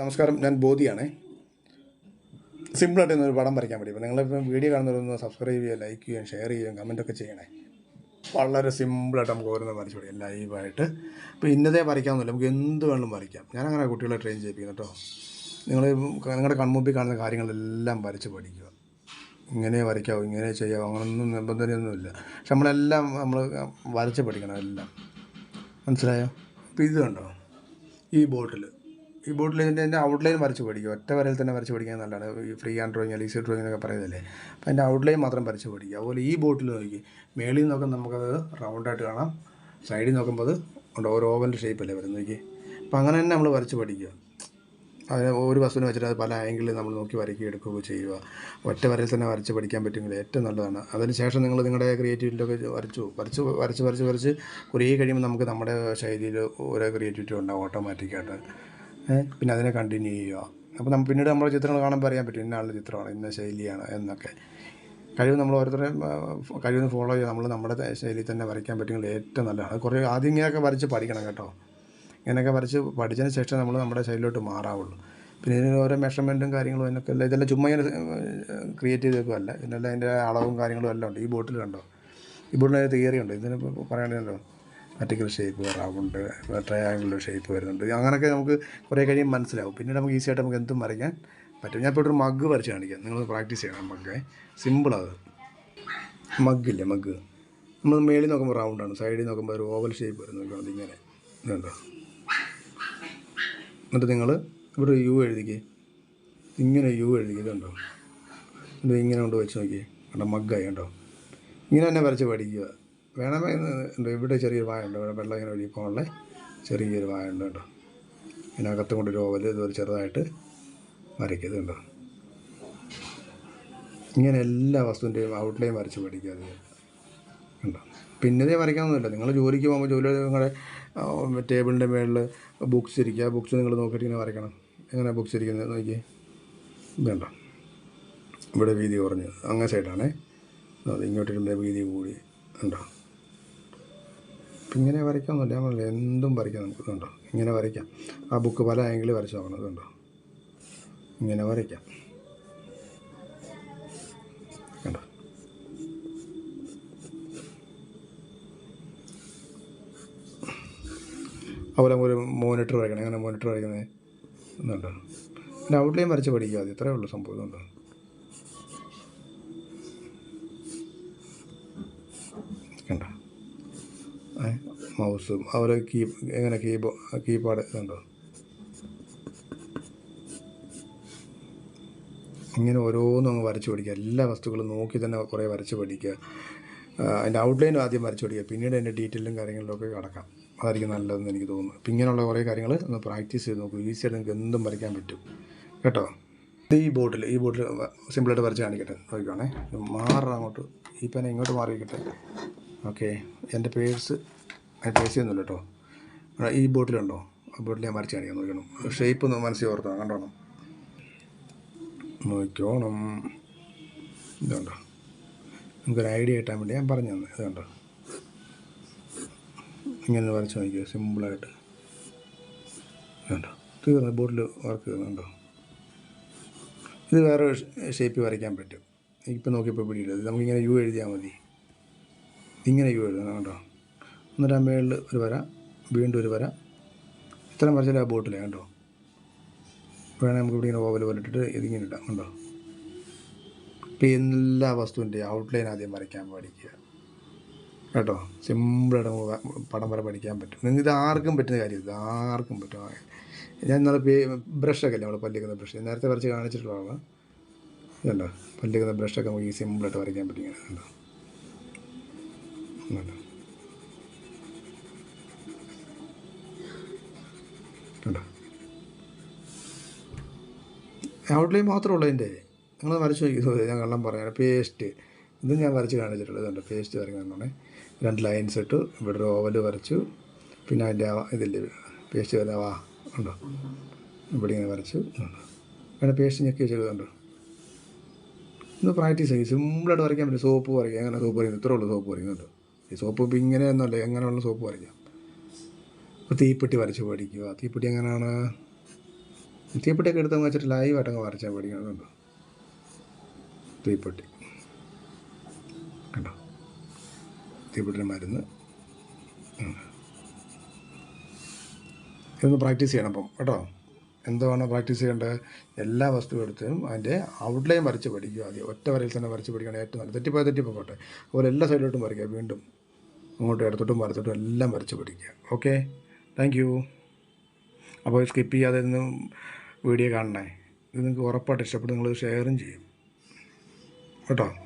നമസ്കാരം ഞാൻ ബോധിയാണേ. സിമ്പിളായിട്ട് ഇന്നൊരു പടം വരയ്ക്കാൻ പറ്റും നിങ്ങളിപ്പം വീഡിയോ കാണുന്നവരൊന്ന് സബ്സ്ക്രൈബ് ചെയ്യുക ലൈക്ക് ചെയ്യുകയും ഷെയർ ചെയ്യുകയും കമന്റൊക്കെ ചെയ്യണേ. വളരെ സിമ്പിളായിട്ട് നമുക്ക് ഓരോന്ന് വരച്ചു കൊടുക്കാം ലൈവായിട്ട് ഇപ്പോൾ ഇന്നതേ വരയ്ക്കാമെന്നില്ല നമുക്ക് എന്ത് വേണമെങ്കിലും വരയ്ക്കാം. ഞാനങ്ങനെ കുട്ടികളെ ട്രെയിൻ ചെയ്യിപ്പിക്കുന്നു കേട്ടോ. നിങ്ങൾ നിങ്ങളുടെ കൺമുമ്പിൽ കാണുന്ന കാര്യങ്ങളെല്ലാം വരച്ച് പഠിക്കുക. ഇങ്ങനെ വരയ്ക്കാവോ ഇങ്ങനെ ചെയ്യാവോ അങ്ങനൊന്നും നിബന്ധനയൊന്നുമില്ല പക്ഷെ നമ്മളെല്ലാം നമ്മൾ വരച്ച് പഠിക്കണം എല്ലാം. മനസ്സിലായോ? അപ്പോൾ ഇത് കണ്ടോ? ഈ ബോട്ടിൽ ഈ ബോട്ടിൽ ഇതിന്റെ ഔട്ട്ലൈൻ വരച്ച് പഠിക്കുക ഒറ്റ വരയിൽ തന്നെ വരച്ച് പഠിക്കാൻ നല്ലതാണ്. ഈ ഫ്രീ ഹാൻഡ് ഡ്രോയിങ് അല്ലെങ്കിൽ ഡ്രോയിങ് എന്നൊക്കെ പറയുന്നില്ലേ അപ്പോൾ അതിന്റെ ഔട്ട്ലൈൻ മാത്രം വരച്ച് പഠിക്കുക അതുപോലെ ഈ ബോട്ടിൽ നോക്കി. മേളിൽ നിന്ന് നോക്കുമ്പോൾ നമുക്കത് റൗണ്ടായിട്ട് കാണാം. സൈഡിൽ നോക്കുമ്പോൾ ഉണ്ട്. ഓരോ ഷേപ്പ് ഷേപ്പല്ലേ വരുന്നത്. നോക്കി. അപ്പോൾ അങ്ങനെ തന്നെ നമ്മൾ വരച്ച് പഠിക്കുക. അതിന് ഒരു വസ്തുവിനെ വെച്ചിട്ട് അത് പല ആംഗിളിൽ നമ്മൾ നോക്കി വരയ്ക്കുക എടുക്കുകയോ ചെയ്യുക. ഒറ്റ വരയിൽ തന്നെ വരച്ച് പഠിക്കാൻ പറ്റുമെങ്കിൽ ഏറ്റവും നല്ലതാണ്. അതിന് ശേഷം നിങ്ങൾ നിങ്ങളുടെ ക്രിയേറ്റിവിറ്റിയിലൊക്കെ വരച്ചു. വരച്ച് വരച്ച് വരച്ച് വരച്ച് കുറേ കഴിയുമ്പോൾ നമുക്ക് നമ്മുടെ ശൈലിയിൽ ഓരോ ക്രിയേറ്റിവിറ്റി ഉണ്ടാവും. ഓട്ടോമാറ്റിക്കായിട്ട് പിന്നെ അതിനെ കണ്ടിന്യൂ ചെയ്യുക. അപ്പോൾ നമ്മൾ പിന്നീട് നമ്മുടെ ചിത്രങ്ങൾ കാണുമ്പോൾ അറിയാൻ പറ്റും. ഇന്ന ആളുടെ ചിത്രമാണ് ഇന്ന ശൈലിയാണ് എന്നൊക്കെ. കഴിവ് നമ്മൾ ഓരോരുത്തരെയും കഴിവ് ഫോളോ ചെയ്യുക. നമ്മൾ നമ്മുടെ ശൈലി തന്നെ വരയ്ക്കാൻ പറ്റുമെങ്കിൽ ഏറ്റവും നല്ലതാണ്. കുറേ ആദ്യം ഇങ്ങനെയൊക്കെ വരച്ച് പഠിക്കണം കേട്ടോ. ഇങ്ങനെയൊക്കെ വരച്ച് പഠിച്ചതിന് ശേഷം നമ്മൾ നമ്മുടെ ശൈലിയിലോട്ട് മാറാവുള്ളൂ. പിന്നെ ഇതിന് ഓരോ മെഷർമെന്റും കാര്യങ്ങളും അതിനൊക്കെ അല്ല ഇതെല്ലാം ചുമ്മാ ഇങ്ങനെ ക്രിയേറ്റ് ചെയ്തേക്കുമല്ല ഇതിനെല്ലാം അതിന്റെ അളവും കാര്യങ്ങളും എല്ലാം ഉണ്ട്. ഈ ബോട്ടിൽ കണ്ടോ? ഈ ബോട്ടിൽ തിയറി ഉണ്ട്. ഇതിന് പറയണല്ലോ vertical shape round triangle shape വരുന്നുണ്ട്. അങ്ങനെയൊക്കെ നമുക്ക് കുറേ കഴിയും മനസ്സിലാവും. പിന്നീട് നമുക്ക് ഈസി ആയിട്ട് നമുക്ക് എന്തും വരയ്ക്കാൻ പറ്റും. ഞാൻ ഇപ്പോൾ ഒരു മഗ് വരച്ച് കാണിക്കാം. നിങ്ങൾ പ്രാക്ടീസ് ചെയ്യണം മഗ് സിമ്പിളത് മഗ്ഗില്ലേ മഗ് നമ്മൾ മേളിൽ നോക്കുമ്പോൾ റൗണ്ടാണ് സൈഡിൽ നോക്കുമ്പോൾ ഒരു ഓവൽ ഷേപ്പ് വരുന്നു നോക്കണം ഇങ്ങനെ. എന്നിട്ട് നിങ്ങൾ ഇവിടെ യു എഴുതിക്കേ. ഇങ്ങനെ യു എഴുതിക്കുക ഇതുണ്ടോ? ഇത് ഇങ്ങനെ കൊണ്ട് വെച്ച് നോക്കി കണ്ടോ? മഗ്ഗായി കണ്ടോ? ഇങ്ങനെ തന്നെ വരച്ച് പഠിക്കുക. വേണമേ ഉണ്ട് ഇവിടെ ചെറിയൊരു വായ ഉണ്ട് ഇവിടെ വെള്ളം ഇങ്ങനെ ഒഴുകി പോകാനുള്ള ചെറിയൊരു വായ ഉണ്ട് കേട്ടോ ഇതിനകത്ത് കൊണ്ടൊരു ഓവൽ ഇതുപോലെ ചെറുതായിട്ട് വരയ്ക്കുക ഇത് ഇങ്ങനെ എല്ലാ വസ്തുവിന്റെയും ഔട്ട്ലൈൻ വരച്ച് പഠിക്കുക അത് ഉണ്ടോ? പിന്നെ ഇതേ വരയ്ക്കാനൊന്നുമില്ല നിങ്ങൾ ജോലിക്ക് പോകുമ്പോൾ ജോലി നിങ്ങളുടെ ടേബിളിന്റെ മേളിൽ ബുക്സ് ഇരിക്കുക. ബുക്സ് നിങ്ങൾ നോക്കിയിട്ട് ഇങ്ങനെ വരയ്ക്കണം. എങ്ങനെ ബുക്സ് ഇരിക്കുന്നത് നോക്കി. വേണ്ട ഇവിടെ വീതി കുറഞ്ഞു അങ്ങനെ സൈഡാണേ അത് ഇങ്ങോട്ട് വീതി കൂടി. ഉണ്ടോ? ഇങ്ങനെ വരയ്ക്കാമെന്നില്ല പറഞ്ഞില്ല എന്തും വരയ്ക്കാം നമുക്ക്. കണ്ടോ? ഇങ്ങനെ വരയ്ക്കാം. ആ ബുക്ക് പല ആംഗിളിൽ വരച്ച് നോക്കണം. ഇതുണ്ടോ ഇങ്ങനെ വരയ്ക്കാം. കണ്ടോ? അതുപോലെ ഒരു മോണിറ്റർ വരയ്ക്കണം. എങ്ങനെ മോണിറ്റർ വരയ്ക്കുന്നത്? എന്നുണ്ടോ പിന്നെ ഔട്ട്ലൈൻ വരച്ച് പഠിക്കുക. അത് ഇത്രയേ ഉള്ളൂ സംഭവം. ഇതുണ്ടോ കണ്ട മൗസും അവർ കീ എങ്ങനെ കീബോ കീപാഡ് ഇതുണ്ടോ? ഇങ്ങനെ ഓരോന്നും അങ്ങ് വരച്ച് പഠിക്കുക. എല്ലാ വസ്തുക്കളും നോക്കി തന്നെ കുറേ വരച്ച് പഠിക്കുക. അതിന്റെ ഔട്ട്ലൈനും ആദ്യം വരച്ച് പഠിക്കുക. പിന്നീട് അതിന്റെ ഡീറ്റെയിലും കാര്യങ്ങളിലൊക്കെ കടക്കാം അതായിരിക്കും നല്ലതെന്ന് എനിക്ക് തോന്നുന്നു. അപ്പം ഇങ്ങനെയുള്ള കുറേ കാര്യങ്ങൾ ഒന്ന് പ്രാക്ടീസ് ചെയ്ത് നോക്കൂ. ഈസിയായിട്ട് നിങ്ങൾക്ക് എന്തും വരയ്ക്കാൻ പറ്റും. കേട്ടോ? ഇത് ഈ ബോട്ടിൽ ഈ ബോട്ടിൽ സിമ്പിളായിട്ട് വരച്ച് കാണിക്കട്ടെ. നോക്കിക്കോണേ. മാറണം അങ്ങോട്ട്. ഈ പേന ഇങ്ങോട്ട് മാറിക്കട്ടെ ഓക്കെ എന്റെ പേഴ്സ് ഒന്നുമില്ല കേട്ടോ. ഈ ബോട്ടിലുണ്ടോ? ആ ബോട്ടിൽ ഞാൻ വരച്ച് ഞാൻ നോക്കണം. ഷേപ്പ് ഒന്ന് മനസ്സിൽ ഓർത്തണം കണ്ടോണം നോക്കിയോണം ഇതുണ്ടോ നമുക്കൊരു ഐഡിയ കിട്ടാൻ വേണ്ടി ഞാൻ പറഞ്ഞു തന്നെ. ഇതുണ്ടോ ഇങ്ങനെ വരച്ച് നോക്കിയോ സിമ്പിളായിട്ട് ഇതുണ്ടോ തീർന്നു ബോട്ടിൽ വർക്ക് ചെയ്യുന്നുണ്ടോ ഇത് വേറെ ഷേപ്പ് വരയ്ക്കാൻ പറ്റും. ഇപ്പം നോക്കിയപ്പോൾ പിടിയില്ല. നമുക്കിങ്ങനെ യു എഴുതിയാൽ മതി. ഇങ്ങനെ യു എഴുതണം കേട്ടോ എന്നിട്ട് ആ മേളിൽ ഒരു വര വീണ്ടും ഒരു വര. ഇത്രയും വരച്ചാൽ ആ ബോട്ടിലേ കണ്ടോ? വേണേൽ നമുക്ക് ഇവിടെ ഇങ്ങനെ ഓവൽ പോലെ ഇട്ടിട്ട് ഇതിങ്ങനെ ഇടാം കണ്ടോ? ഇപ്പം എല്ലാ വസ്തുവിന്റെ ഔട്ട്ലൈൻ ആദ്യം വരയ്ക്കാൻ പഠിക്കുക. കേട്ടോ? സിമ്പിളായിട്ട് പടം വരെ പഠിക്കാൻ പറ്റും. നിങ്ങൾക്ക് ഇത് ആർക്കും പറ്റുന്ന കാര്യം ഇത് ആർക്കും പറ്റും. ഞാൻ ഇന്നലെ പേ ബ്രഷൊക്കെ അല്ലേ നമ്മൾ പല്ലിക്കുന്ന ബ്രഷ് നേരത്തെ വരച്ച് കാണിച്ചിട്ടുള്ളതാണ് ഇതുണ്ടോ? പല്ലിക്കുന്ന ബ്രഷൊക്കെ നമുക്ക് ഈ സിമ്പിളായിട്ട് വരയ്ക്കാൻ പറ്റും ഇങ്ങനെ കണ്ടോ? ഔട്ട്ലൈൻ മാത്രമേ ഉള്ളൂ അതിന്റെ നിങ്ങൾ വരച്ച് നോക്കി ഞാൻ കള്ളം പറയാം. പേസ്റ്റ് ഇത് ഞാൻ വരച്ച് കാണിച്ചിട്ടുള്ളത് ഇതുണ്ട് പേസ്റ്റ് വരയ്ക്കുന്നതാണ് രണ്ട് ലൈൻസ് ഇട്ടു ഇവിടെ ഒരു ഓവൽ വരച്ചു. പിന്നെ അതിന്റെ ഇതില്ലേ പേസ്റ്റ് വരാ വാ ഉണ്ടോ? ഇവിടെ ഇങ്ങനെ വരച്ചു അങ്ങനെ പേസ്റ്റ് ഞെക്കി വെച്ചതുണ്ടോ ഒന്ന് പ്രാക്ടീസ് ചെയ്യും സിമ്പിളായിട്ട് വരയ്ക്കാൻ പറ്റും സോപ്പ് വരയ്ക്കാം. എങ്ങനെ സോപ്പ് വരയ്ക്കുന്നത് ഇത്രേ ഉള്ളൂ സോപ്പ് വരയ്ക്കുന്നുണ്ട് ഈ സോപ്പ് ഇപ്പം ഇങ്ങനെയൊന്നുമല്ല എങ്ങനെയുള്ള സോപ്പ് വരയ്ക്കാം? ഇപ്പോൾ തീപ്പെട്ടി വരച്ച് പഠിക്കുക. തീപ്പെട്ടി എങ്ങനെയാണ്? തീപ്പെട്ടിയൊക്കെ എടുത്തു വെച്ചിട്ട് ലൈവായിട്ട് അങ്ങ് വരച്ചാൽ കണ്ടോ? തീപ്പെട്ടി. കണ്ടോ? തീപ്പെട്ടിയുടെ മരുന്ന്. ഇതൊന്ന് പ്രാക്ടീസ് ചെയ്യണം അപ്പം കേട്ടോ? എന്താണ് പ്രാക്ടീസ് ചെയ്യേണ്ടത്? എല്ലാ വസ്തു എടുത്തും അതിന്റെ ഔട്ട്ലൈൻ വരച്ച് പഠിക്കുക ആദ്യം. ഒറ്റ വരയിൽ തന്നെ വരച്ച് പഠിക്കണം ഏറ്റവും നല്ലത്. തെറ്റിപ്പോയ തെറ്റിപ്പോട്ടെ അതുപോലെ എല്ലാ സൈഡിലോട്ടും വരയ്ക്കുക വീണ്ടും. അങ്ങോട്ടും ഇടത്തോട്ടും വരത്തോട്ടും എല്ലാം വരച്ച് പഠിക്കുക. ഓക്കെ താങ്ക് അപ്പോൾ സ്കിപ്പ് ചെയ്യാതെ ഇന്ന് വീഡിയോ കാണണേ. ഇത് നിങ്ങൾക്ക് ഉറപ്പായിട്ട് ഇഷ്ടപ്പെട്ട് നിങ്ങൾ ഷെയറും ചെയ്യും. കേട്ടോ?